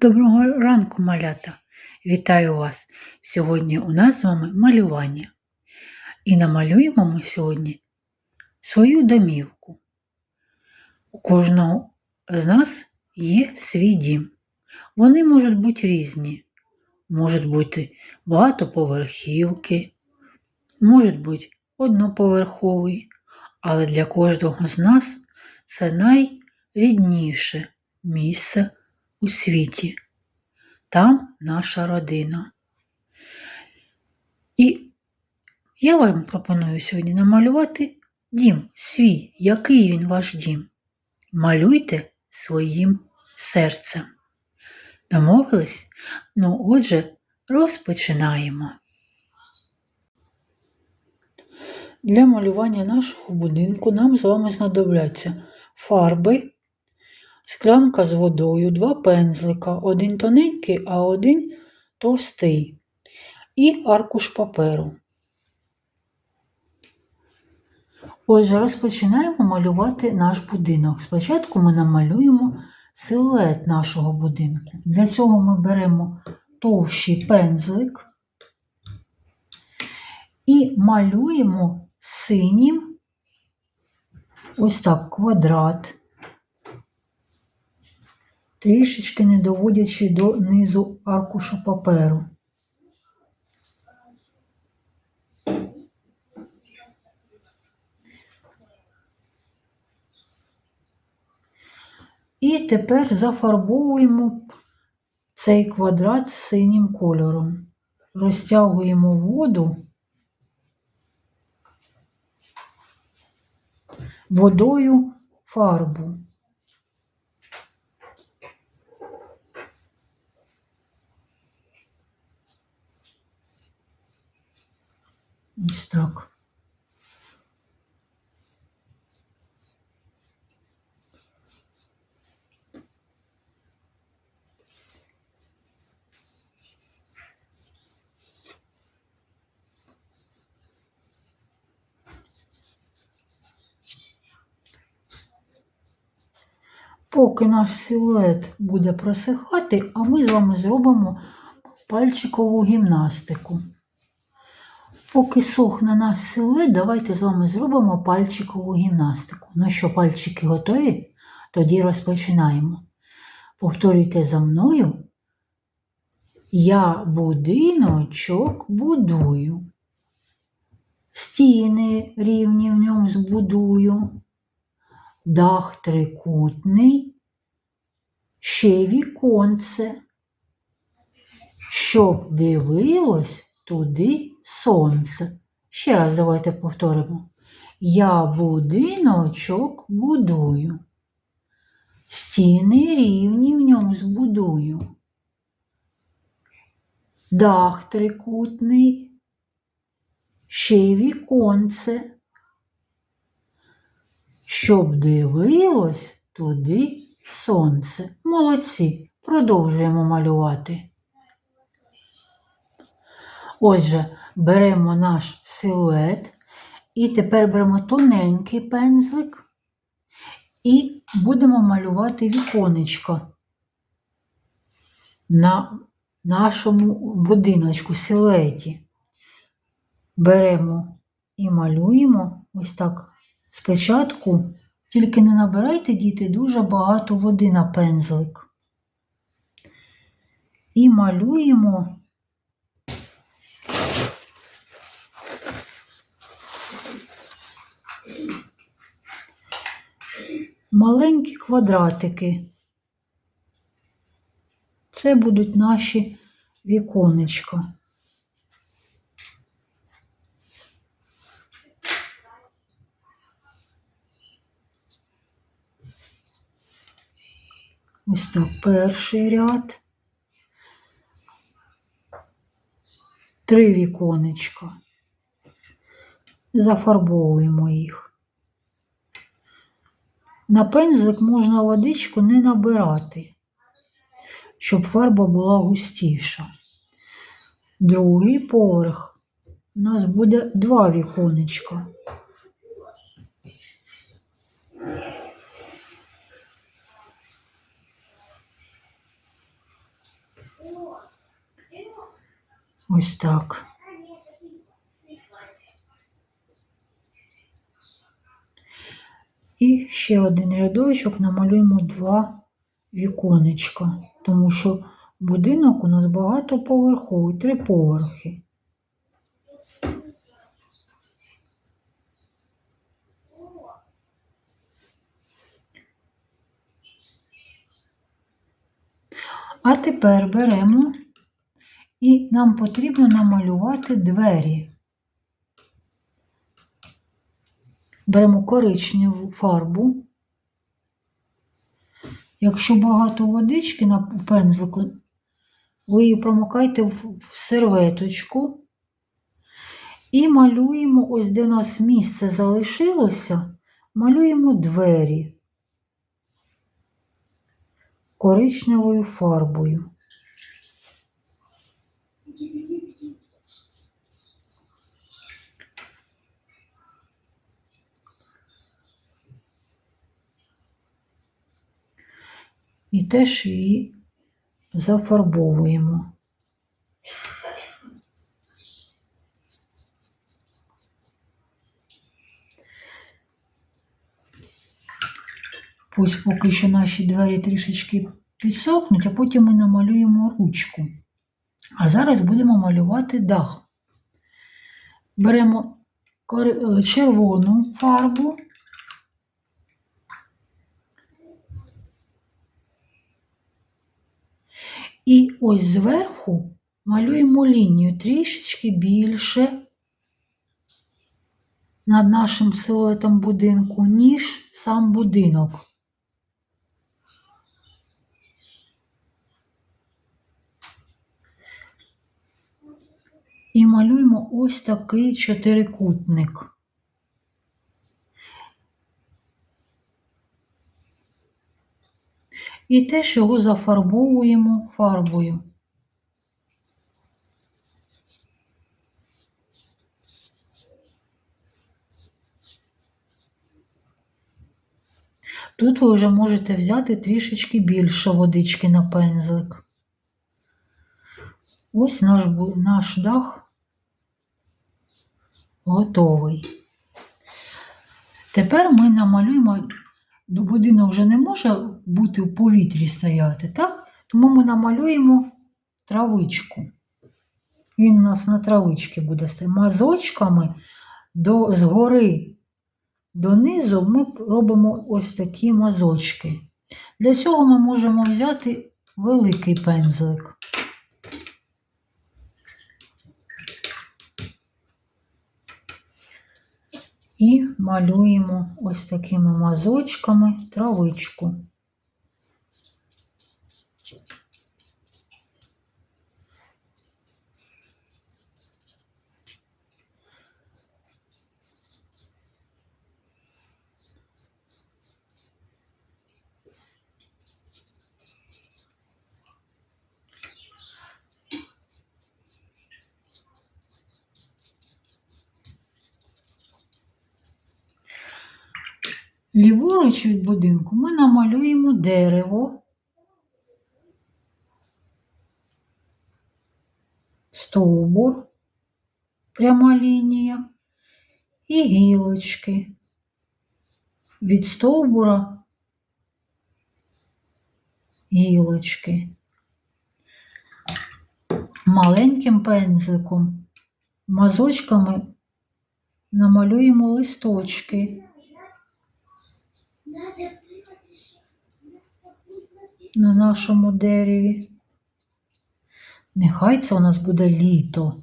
Доброго ранку, малята! Вітаю вас! Сьогодні у нас з вами малювання. І намалюємо ми сьогодні свою домівку. У кожного з нас є свій дім. Вони можуть бути різні. Можуть бути багатоповерхівки, можуть бути одноповерховий, але для кожного з нас це найрідніше місце у світі. Там наша родина. І я вам пропоную сьогодні намалювати дім свій, який він ваш дім. Малюйте своїм серцем. Домовились? Ну, отже, розпочинаємо. Для малювання нашого будинку нам з вами знадобляться фарби, склянка з водою, два пензлика, один тоненький, а один товстий, і аркуш паперу. Отже, розпочинаємо малювати наш будинок. Спочатку ми намалюємо силует нашого будинку. Для цього ми беремо товщий пензлик і малюємо синім ось так квадрат, трішечки не доводячи до низу аркушу паперу. І тепер зафарбовуємо цей квадрат синім кольором. Розтягуємо воду водою фарбу. Ось так. Поки наш силует буде просихати, а ми з вами зробимо пальчикову гімнастику. Поки сохне наш силует, давайте з вами зробимо пальчикову гімнастику. Ну що, пальчики готові? Тоді розпочинаємо. Повторюйте за мною. Я будиночок будую. Стіни рівні в ньому збудую дах трикутний, ще віконце, щоб дивилось туди сонце. Ще раз давайте повторимо. Я будиночок будую. Стіни рівні в ньому збудую. Дах трикутний, ще й віконце щоб дивилось туди сонце. Молодці, продовжуємо малювати. Отже, беремо наш силует і тепер беремо тоненький пензлик і будемо малювати віконечко на нашому будиночку силуеті. Беремо і малюємо ось так Спочатку тільки не набирайте, діти, дуже багато води на пензлик. І малюємо маленькі квадратики. Це будуть наші віконечка. Ось так перший ряд, три віконечка. Зафарбовуємо їх. На пензлик можна водичку не набирати, щоб фарба була густіша. Другий поверх у нас буде два віконечка. Ось так. Ще один рядочок намалюємо два віконечка, тому що будинок у нас багатоповерховий, три поверхи. А тепер беремо і нам потрібно намалювати двері. Беремо коричневу фарбу. Якщо багато водички на пензлику, ви її промокайте в серветочку і малюємо, ось де у нас місце залишилося, малюємо двері коричневою фарбою. І теж її зафарбовуємо. Ось поки що наші двері трішечки підсохнуть, а потім ми намалюємо ручку. А зараз будемо малювати дах. Беремо червону фарбу. І ось зверху малюємо лінію трішечки більше над нашим силуетом будинку, ніж сам будинок. І малюємо ось такий чотирикутник. І теж його зафарбовуємо фарбою. Тут ви вже можете взяти трішечки більше водички на пензлик. Ось наш, наш дах готовий. Тепер ми намалюємо, будинок вже не може бути в повітрі стояти, так? Тому ми намалюємо травичку. Він у нас на травичці буде стояти. Мазочками до, згори донизу ми робимо ось такі мазочки. Для цього ми можемо взяти великий пензлик. І малюємо ось такими мазочками травичку. Ліворуч від будинку ми намалюємо дерево, стовбур, пряма лінія і гілочки. Від стовбура гілочки. Маленьким пензликом, мазочками намалюємо листочки. На нашому дереві. Нехай це у нас буде літо.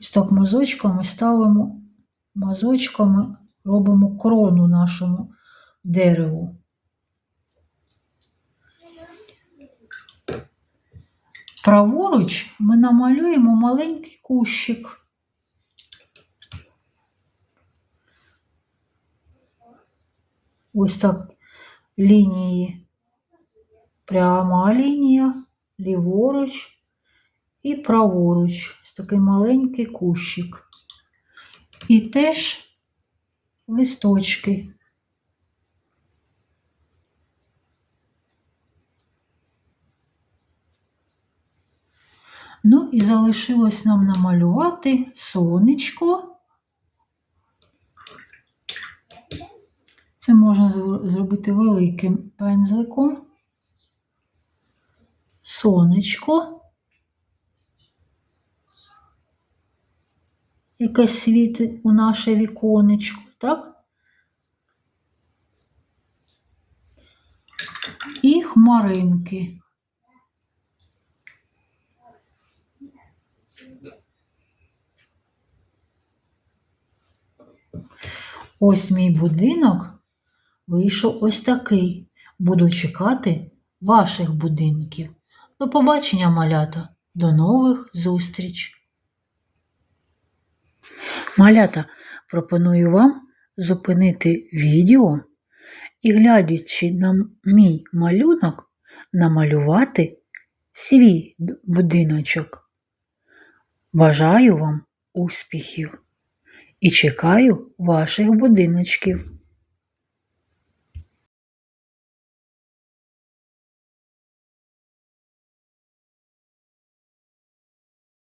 Ось так мазочками ставимо, мазочками робимо крону нашому дереву. Праворуч ми намалюємо маленький кущик. Ось так лінії. Пряма лінія, ліворуч і праворуч. Ось такий маленький кущик. І теж листочки. Ну і залишилось нам намалювати сонечко. Це можна зробити великим пензликом. Сонечко. Яке світить у наше віконечко, так? І хмаринки. Ось мій будинок вийшов ось такий. Буду чекати ваших будинків. До побачення, малята. До нових зустріч. Малята, пропоную вам зупинити відео і, глядячи на мій малюнок, намалювати свій будиночок. Бажаю вам успіхів і чекаю ваших будиночків.